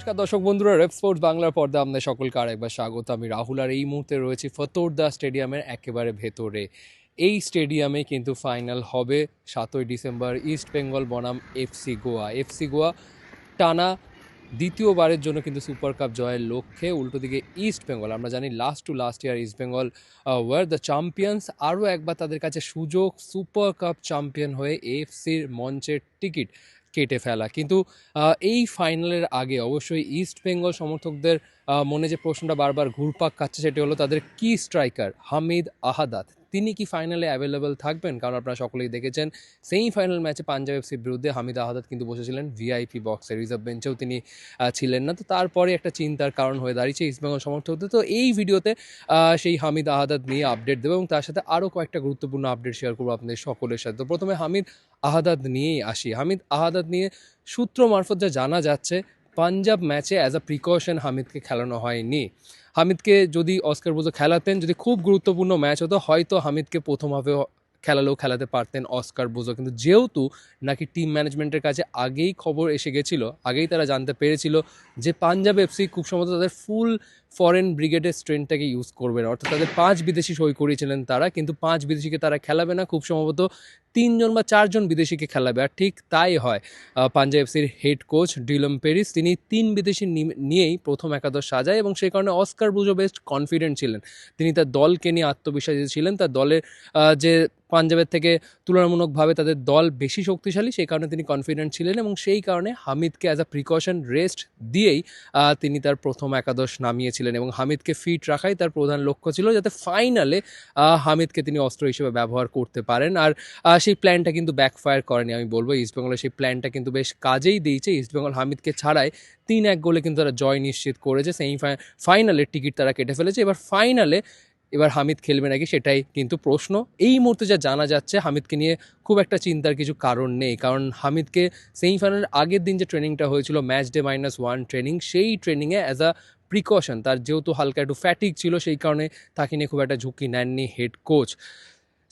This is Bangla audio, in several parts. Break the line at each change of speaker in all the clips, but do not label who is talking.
নমস্কার দর্শক বন্ধুরা রেপ স্পোর্টস বাংলার পর্দা আপনাদের সকলকে আরেকবার স্বাগত। আমি রাহুল আর এই মুহূর্তে রয়েছি ফতোরদা স্টেডিয়ামের একেবারে ভেতরে। এই স্টেডিয়ামে কিন্তু ফাইনাল হবে সাতই ডিসেম্বর ইস্ট বেঙ্গল বনাম এফসি গোয়া। এফসি গোয়া টানা দ্বিতীয়বারের জন্য কিন্তু সুপার কাপ জয়ের লক্ষ্যে উল্টো দিকে ইস্ট বেঙ্গল। আমরা জানি last to last year East Bengal were the champions আরও একবার তাদের কাছে সুযোগ, সুপার কাপ চ্যাম্পিয়ন হয়ে এফসির মঞ্চের টিকিট। কেটে ফেলা। কিন্তু এই ফাইনালের আগে অবশ্যই ইস্ট বেঙ্গল সমর্থকদের মনে যে প্রশ্নটা বারবার ঘুরপাক খাচ্ছে সেটি হলো তাদের কি স্ট্রাইকার হামিদ আহাদাত। তিনি কি ফাইনালে অ্যাভেলেবেল থাকবেন? কারণ আপনারা সকলেই দেখেছেন সেই ফাইনাল ম্যাচে পাঞ্জাব এফসির বিরুদ্ধে হামিদ আহাদাত কিন্তু বসেছিলেন ভিআইপি বক্সে রিজার্ভ বেঞ্চেও তিনি ছিলেন না। তো তারপরে একটা চিন্তার কারণ হয়ে দাঁড়িয়েছে ইস্টবেঙ্গল সমর্থকদের। তো এই ভিডিওতে সেই হামিদ আহাদাত নিয়ে আপডেট দেবো এবং তার সাথে আরও কয়েকটা গুরুত্বপূর্ণ আপডেট শেয়ার করব আপনাদের সকলের সাথে। তো প্রথমে হামিদ আহাদাত নিয়েই আসি। হামিদ আহাদাত নিয়ে সূত্র মারফত যা জানা যাচ্ছে, পাঞ্জাব ম্যাচে অ্যাজ আ প্রিকশন হামিদকে খেলানো হয়নি। হামিদকে যদি অস্কার বোজো খেলাতেন, যদি খুব গুরুত্বপূর্ণ ম্যাচ হতো, হয়তো হামিদকে প্রথম হাফে খেলালেও খেলাতে পারতেন অস্কার বোজো কিন্তু যেহেতু নাকি টিম ম্যানেজমেন্টের কাছে আগেই খবর এসে গেছিল, আগেই তারা জানতে পেরেছিল যে পাঞ্জাব এফসি খুব সম্ভবত তাদের ফুল ফরেন ব্রিগেডের স্ট্রেংথটাকে ইউজ করবে না। অর্থাৎ তাদের পাঁচ বিদেশি সই করিয়েছিলেন তারা, কিন্তু পাঁচ বিদেশিকে তারা খেলাবে না, খুব সম্ভবত তিনজন বা চারজন বিদেশিকে খেলাবে, আর ঠিক তাই হয়। পাঞ্জাব এফসির হেড কোচ ডিলম পেরিস, তিনি তিন বিদেশি নিয়েই প্রথম একাদশ সাজায় এবং সেই কারণে অস্কার বুজো বেস্ট কনফিডেন্ট ছিলেন। তিনি তার দলকে নিয়ে আত্মবিশ্বাসী ছিলেন, তার দলের যে পাঞ্জাবের থেকে তুলনামূলকভাবে তাদের দল বেশি শক্তিশালী সেই কারণে তিনি কনফিডেন্ট ছিলেন এবং সেই কারণে হামিদকে অ্যাজ আ প্রিকশন রেস্ট দিয়েই তিনি তার প্রথম একাদশ নামিয়েছিলেন। এবং হামিদকে ফিট রাখাই তার প্রধান লক্ষ্য ছিল যাতে ফাইনালে হামিদকে তিনি অস্ত্র হিসেবে ব্যবহার করতে পারেন। আর সেই প্ল্যানটা কিন্তু ব্যাকফায়ার করেনি, আমি বলব। ইস্টবেঙ্গলের সেই প্ল্যানটা কিন্তু বেশ কাজেই দিয়েছে। ইস্টবেঙ্গল হামিদকে ছাড়াই তিন এক গোলে কিন্তু তারা জয় নিশ্চিত করেছে। সেমি ফাইনালের টিকিট তারা কেটে ফেলেছে। এবার ফাইনালে এবার হামিদ খেলবে নাকি সেটাই কিন্তু প্রশ্ন। এই মুহূর্তে যা জানা যাচ্ছে, হামিদকে নিয়ে খুব একটা চিন্তার কিছু কারণ নেই। কারণ হামিদকে সেমিফাইনালের আগের দিন যে ট্রেনিংটা হয়েছিল match day minus one training সেই ট্রেনিংয়ে অ্যাজ আ প্রিকশন তার যেহেতু হালকা একটু ফ্যাটিক ছিল, সেই কারণে তাকে নিয়ে খুব একটা ঝুঁকি নেননি head coach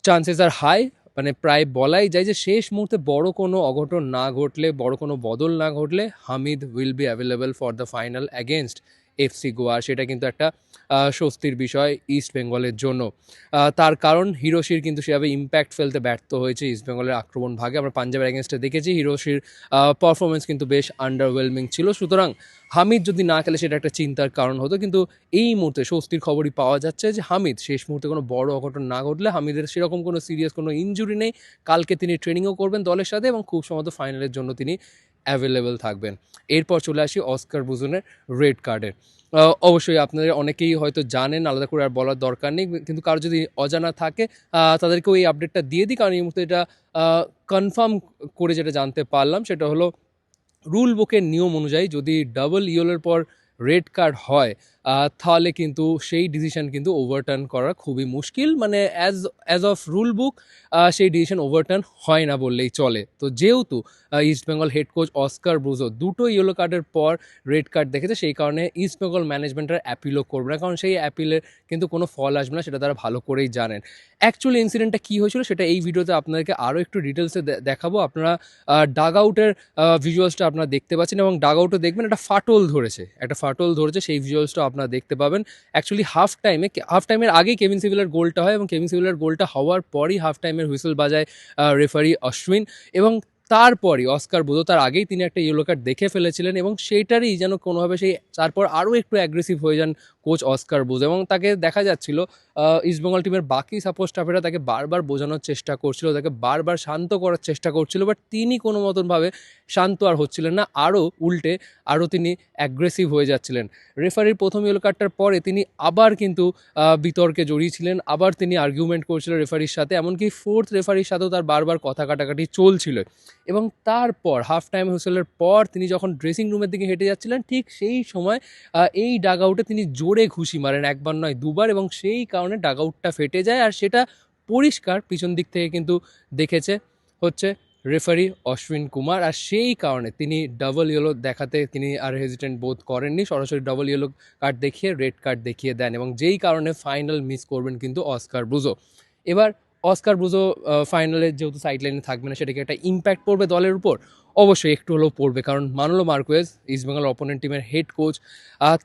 chances are high মানে প্রায় বলাই যায় যে শেষ মুহূর্তে বড় কোনো অঘটন না ঘটলে, বড় কোনো বদল না ঘটলে Hamid will be available for the final against FC Goa, সেটা কিন্তু একটা স্বস্তির বিষয় ইস্ট বেঙ্গলের জন্য। তার কারণ হিরোশির কিন্তু সেভাবে ইম্প্যাক্ট ফেলতে ব্যর্থ হয়েছে ইস্ট বেঙ্গলের আক্রমণ ভাগে। আমরা পাঞ্জাবের অ্যাগেনস্টে দেখেছি, হিরোশির পারফরমেন্স কিন্তু বেশ আন্ডারওয়েলমিং ছিল। সুতরাং হামিদ যদি না খেলে, সেটা একটা চিন্তার কারণ হতো। কিন্তু এই মুহূর্তে স্বস্তির খবরই পাওয়া যাচ্ছে যে হামিদ, শেষ মুহূর্তে কোনো বড় অঘটন না ঘটলে হামিদের সেরকম কোনো সিরিয়াস কোনো ইনজুরি নেই। কালকে তিনি ট্রেনিংও করবেন দলের সাথে এবং খুব সম্ভবত ফাইনালের জন্য তিনি অ্যাভেলেবেল থাকবেন। এরপর চলে আসি অস্কার বুজনের রেড কার্ডের অবশ্যই আপনাদের অনেকেই হয়তো জানেন, আলাদা করে আর বলার দরকার নেই, কিন্তু কারও যদি অজানা থাকে তাদেরকেও এই আপডেটটা দিয়ে দিই, কারণ এই মুহূর্তে এটা কনফার্ম করে যেটা জানতে পারলাম, সেটা হলো রুল বুকের নিয়ম অনুযায়ী যদি ডাবল ইয়েলোর পর রেড কার্ড হয় তাহলে কিন্তু সেই ডিসিশন কিন্তু ওভারটার্ন করা খুবই মুশকিল। মানে as as of rule book সেই ডিসিশন ওভারটার্ন হয় না বললেই চলে। তো যেহেতু East Bengal head coach Oscar Bruzon দুটো ইয়েলো কার্ডের পর রেড কার্ড দেখেছে, সেই কারণে ইস্টবেঙ্গল ম্যানেজমেন্টের অ্যাপিলও করবে না। কারণ সেই অ্যাপিলের কিন্তু কোনো ফল আসবে না, সেটা তারা ভালো করেই জানেন। অ্যাকচুয়ালি ইনসিডেন্টটা কী হয়েছিল সেটা এই ভিডিওতে আপনাদেরকে আরও একটু ডিটেলসে দেখাবো। আপনারা ডাগ আউটের ভিজুয়ালসটা আপনারা দেখতে পাচ্ছেন এবং ডাগ আউটে দেখবেন, একটা ফাটল ধরেছে। একটা ফাটল ধরেছে, সেই ভিজুয়ালসটা আপনারা দেখতে পাবেন। অ্যাকচুয়ালি হাফ টাইমে হাফ টাইমের আগেই কেভিন সিভিলার গোলটা হয় এবং কেভিন সিভিলার গোলটা হওয়ার পরই হাফ টাইমের হুইসেল বাজায় রেফারি অশ্বিন এবং তারপরই অস্কার বুধো তার আগেই তিনি একটা ইয়েলো কার্ড দেখে ফেলেছিলেন এবং সেইটারই যেন কোনোভাবে সেই, তারপর আরও একটু অ্যাগ্রেসিভ হয়ে যান কোচ অস্কার বুধ এবং তাকে দেখা যাচ্ছিল ইস্টবেঙ্গল টিমের বাকি সাপোর্ট স্টাফেরা তাকে বারবার বোঝানোর চেষ্টা করছিল, তাকে বারবার শান্ত করার চেষ্টা করছিল বাট তিনি কোনো মতনভাবে শান্ত আর হচ্ছিলেন না। আরও উল্টে আরও তিনি অ্যাগ্রেসিভ হয়ে যাচ্ছিলেন। রেফারির প্রথম ইয়েলো কার্ডটার পরে তিনি আবার কিন্তু বিতর্কে জড়িয়েছিলেন, আবার তিনি আর্গুমেন্ট করছিলেন রেফারির সাথে, এমনকি ফোর্থ রেফারির সাথেও তার বারবার কথা কাটাকাটি চলছিল। এবং তারপর হাফ টাইম হুসেলের পর তিনি যখন ড্রেসিং রুমের দিকে হেঁটে যাচ্ছিলেন, ঠিক সেই সময় এই ডাগ আউটে তিনি জোরে ঘুষি মারেন, একবার নয়, দুবার এবং সেই কারণে ডাগ আউটটা ফেটে যায় আর সেটা পরিষ্কার পিছন দিক থেকে কিন্তু দেখেছে হচ্ছে রেফারি অশ্বিন কুমার আর সেই কারণে তিনি ডাবল ইয়েলো দেখাতে তিনি আর হেজিটেন্ট বোধ করেননি। সরাসরি ডাবল ইয়েলো কার্ড দেখিয়ে রেড কার্ড দেখিয়ে দেন এবং যেই কারণে ফাইনাল মিস করবেন কিন্তু অস্কার ব্রুজো। এবার অস্কার ব্রুজো ফাইনালে যেহেতু সাইড লাইনে থাকবে না, সেটাকে একটা ইম্প্যাক্ট পড়বে দলের উপর। অবশ্যই একটু হলেও পড়বে কারণ মানলো মার্কোয়েজ ইস্টবেঙ্গল অপোনেন্ট টিমের হেড কোচ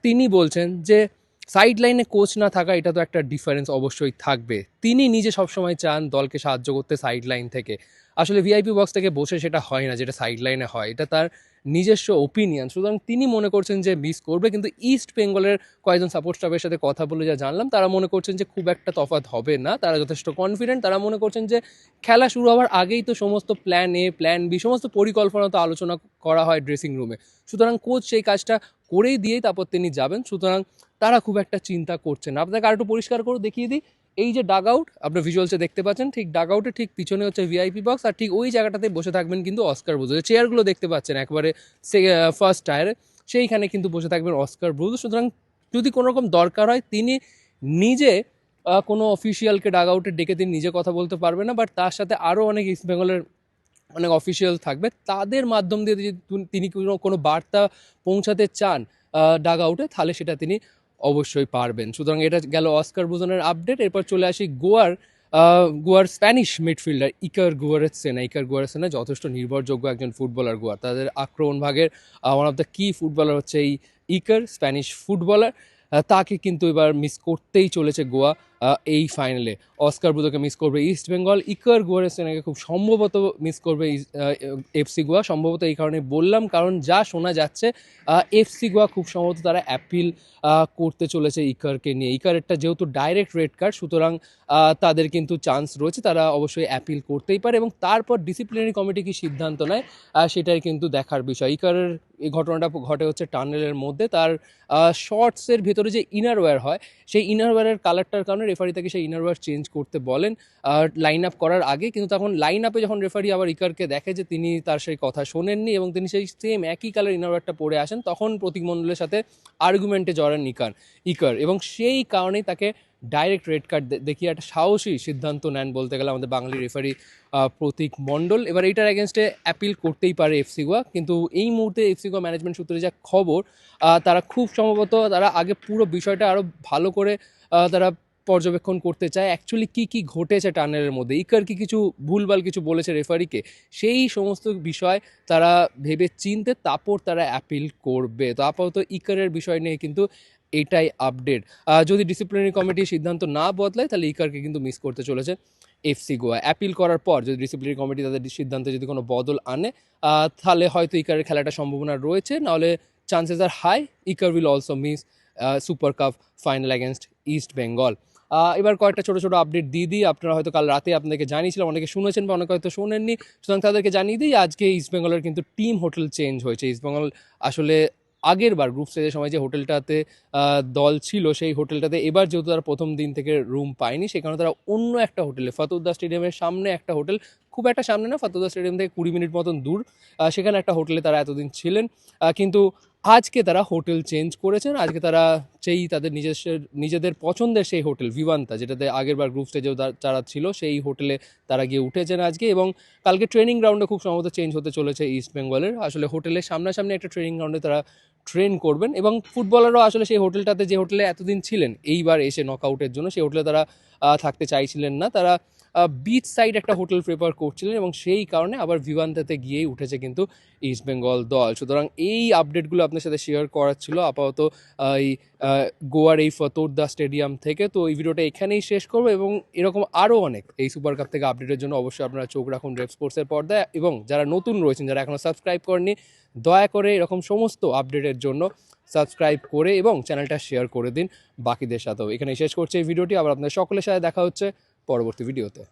তিনি বলছেন যে সাইড লাইনে কোচ না থাকা এটা তো একটা ডিফারেন্স অবশ্যই থাকবে। তিনি নিজে সবসময় চান দলকে সাহায্য করতে সাইড লাইন থেকে। আসলে ভিআইপি বক্স থেকে বসে সেটা হয় না, যেটা সাইড লাইনে হয়। এটা তার নিজস্ব ওপিনিয়ন সুতরাং তিনি মনে করছেন যে মিস করবে, কিন্তু ইস্ট বেঙ্গলের কয়েকজন সাপোর্ট স্টাফের সাথে কথা বলে যা জানলাম, তারা মনে করছেন যে খুব একটা তফাৎ হবে না। তারা যথেষ্ট কনফিডেন্ট তারা মনে করছেন যে খেলা শুরু হওয়ার আগেই তো সমস্ত প্ল্যান এ প্ল্যান বি সমস্ত পরিকল্পনা তো আলোচনা করা হয় ড্রেসিং রুমে সুতরাং কোচ সেই কাজটা করেই দিয়েই তারপর তিনি যাবেন। সুতরাং তারা খুব একটা চিন্তা করছেন আপনাকে আর একটু পরিষ্কার করে দেখিয়ে দিই। এই যে ডাগ আউট আপনার ভিজুয়ালসে দেখতে পাচ্ছেন, ঠিক ডাগ আউটের ঠিক পিছনে হচ্ছে ভিআইপি বক্স আর ঠিক ওই জায়গাটাতে বসে থাকবেন কিন্তু অস্কার ব্রুজ চেয়ারগুলো দেখতে পাচ্ছেন একবারে ফার্স্ট টায়ারে সেইখানে কিন্তু বসে থাকবেন অস্কার ব্রুজ সুতরাং যদি কোনো রকম দরকার হয়, তিনি নিজে কোনো অফিসিয়ালকে ডাগ আউটে ডেকে তিনি নিজে কথা বলতে পারবেন না বাট তার সাথে আরও অনেক ইস্ট বেঙ্গলের অনেক অফিসিয়াল থাকবে। তাদের মাধ্যম দিয়ে যদি তিনি কোনো কোনো বার্তা পৌঁছাতে চান ডাগ আউটে তাহলে সেটা তিনি অবশ্যই পারবেন। সুতরাং এটা গেল অস্কার বুজনের আপডেট। এরপর চলে আসি গোয়ার গোয়ার স্প্যানিশ মিডফিল্ডার ইকার গুয়ারের সেনা ইকার গুয়ারের সেনা যথেষ্ট নির্ভরযোগ্য একজন ফুটবলার গোয়া। তাদের আক্রমণ ভাগের one of the key footballer হচ্ছে এই ইকার, স্প্যানিশ ফুটবলার। তাকে কিন্তু এবার মিস করতেই চলেছে গোয়া। এই ফাইনালে অস্কার বুদোকে মিস করবে ইস্ট বেঙ্গল ইকার গোয়ারের সেনাকে খুব সম্ভবত মিস করবে এফসি গোয়া সম্ভবত এই কারণে বললাম, কারণ যা শোনা যাচ্ছে এফসি গোয়া খুব সম্ভবত তারা অ্যাপিল করতে চলেছে ইকারকে নিয়ে। ইকারেরটা যেহেতু ডাইরেক্ট রেড কার্ড সুতরাং তাদের কিন্তু চান্স রয়েছে, তারা অবশ্যই অ্যাপিল করতেই পারে এবং তারপর ডিসিপ্লিনারি কমিটি কি সিদ্ধান্ত নেয় সেটাই কিন্তু দেখার বিষয়। ইকারের এই ঘটনাটা ঘটে হচ্ছে টানেলের মধ্যে। তার শর্টসের ভেতরে যে ইনারওয়্যার হয়, সেই ইনারওয়্যারের কালারটার কারণে রেফারি তাকে সেই ইনারওয়্যার চেঞ্জ করতে বলেন। আর লাইন আপ করার আগে কিন্তু তখন লাইন আপে যখন রেফারি আবার ইকারকে দেখে যে তিনি তার সেই কথা শোনেননি এবং তিনি সেই সেম একই কালার ইনারওয়্যারটা পরে আসেন, তখন প্রতীক মণ্ডলের সাথে আর্গুমেন্টে জড়ান ইকার ইকার এবং সেই কারণেই তাকে ডাইরেক্ট রেড কার্ড দেখিয়ে একটা সাহসী সিদ্ধান্ত নেন বলতে গেলে আমাদের বাঙালি রেফারি প্রতীক মণ্ডল। এবার এইটার এগেনস্টে অ্যাপিল করতেই পারে এফসি গোয়া কিন্তু এই মুহূর্তে এফসি গোয়া ম্যানেজমেন্ট সূত্রে যা খবর তারা খুব সম্ভবত তারা আগে পুরো বিষয়টা আরও ভালো করে তারা পর্যবেক্ষণ করতে চায়। অ্যাকচুয়ালি কি কি ঘটেছে টানেলের মধ্যে? ইকার কি কিছু ভুলভাল কিছু বলেছে রেফারিকে সেই সমস্ত বিষয় তারা ভেবে চিনতে তারপর তারা অ্যাপিল করবে। তো আপাতত ইকারের বিষয় নিয়ে কিন্তু এটাই আপডেট যদি ডিসিপ্লিনারি কমিটি সিদ্ধান্ত না বদলায়, তাহলে ইকারকে কিন্তু মিস করতে চলেছে এফসি গোয়া অ্যাপিল করার পর যদি ডিসিপ্লিনারি কমিটি তাদের সিদ্ধান্তে যদি কোনো বদল আনে তাহলে হয়তো ইকারের খেলাটা সম্ভাবনা রয়েছে। নাহলে chances are high Iker will also miss super cup final against East Bengal এবার কয়েকটা ছোটো ছোটো আপডেট দিয়ে দিই। আপনারা হয়তো কাল রাতে আপনাদেরকে জানিয়েছিলাম, অনেকে শুনেছেন বা অনেকে হয়তো শোনেননি। সুতরাং তাদেরকে জানিয়ে দিই, আজকে ইস্টবেঙ্গলের কিন্তু টিম হোটেল চেঞ্জ হয়েছে। ইস্টবেঙ্গল আসলে আগের বার গ্রুপ স্টেজের সময় যে হোটেলটাতে দল ছিল, সেই হোটেলটাতে এবার যেহেতু তারা প্রথম দিন থেকে রুম পায়নি সেখানে তারা অন্য একটা হোটেলে ফতুদ্দা স্টেডিয়ামের সামনে একটা হোটেল খুব একটা সামনে না ফতুদ্দা স্টেডিয়াম থেকে কুড়ি মিনিট মতন দূর। সেখানে একটা হোটেলে তারা এতদিন ছিলেন। কিন্তু আজকে তারা হোটেল চেঞ্জ করেছেন। আজকে তারা সেই তাদের নিজস্ব, নিজেদের পছন্দের সেই হোটেল ভিভান্তা যেটাতে আগের বার গ্রুপ স্টেজেও যারা ছিল, সেই হোটেলে তারা গিয়ে উঠেছেন আজকে। এবং কালকে ট্রেনিং গ্রাউন্ডে খুব সম্ভবত চেঞ্জ হতে চলেছে ইস্ট বেঙ্গলের আসলে হোটেলের সামনাসামনি একটা ট্রেনিং গ্রাউন্ডে তারা ট্রেন করবেন। এবং ফুটবলারও আসলে সেই হোটেলটাতে যে হোটেলে এতদিন ছিলেন, এইবার এসে নকআউটের জন্য সেই হোটেলে তারা থাকতে চাইছিলেন না। তারা বিচ সাইড একটা হোটেল প্রেফার করছিলেন এবং সেই কারণে আবার ভিভান্তাতে গিয়েই উঠেছে কিন্তু ইস্ট বেঙ্গল দল। সুতরাং এই আপডেটগুলো আপনার সাথে শেয়ার করার ছিল। আপাতত এই গোয়ার এই ফতোরদা স্টেডিয়াম থেকে। তো এই ভিডিওটা এখানেই শেষ করব এবং এরকম আরও অনেক এই সুপার কাপ থেকে আপডেটের জন্য অবশ্যই আপনারা চোখ রাখুন রেপ স্পোর্টসের পর্দায়। এবং যারা নতুন রয়েছেন, যারা এখনও সাবস্ক্রাইব করেননি, দয়া করে এরকম সমস্ত আপডেটের জন্য সাবস্ক্রাইব করে এবং চ্যানেলটা শেয়ার করে দিন। বাকিদের সাথেও। এখানে শেষ করছে এই ভিডিওটি। আবার আপনাদের সকলের সাথে দেখা হচ্ছে। পরবর্তী ভিডিওতে।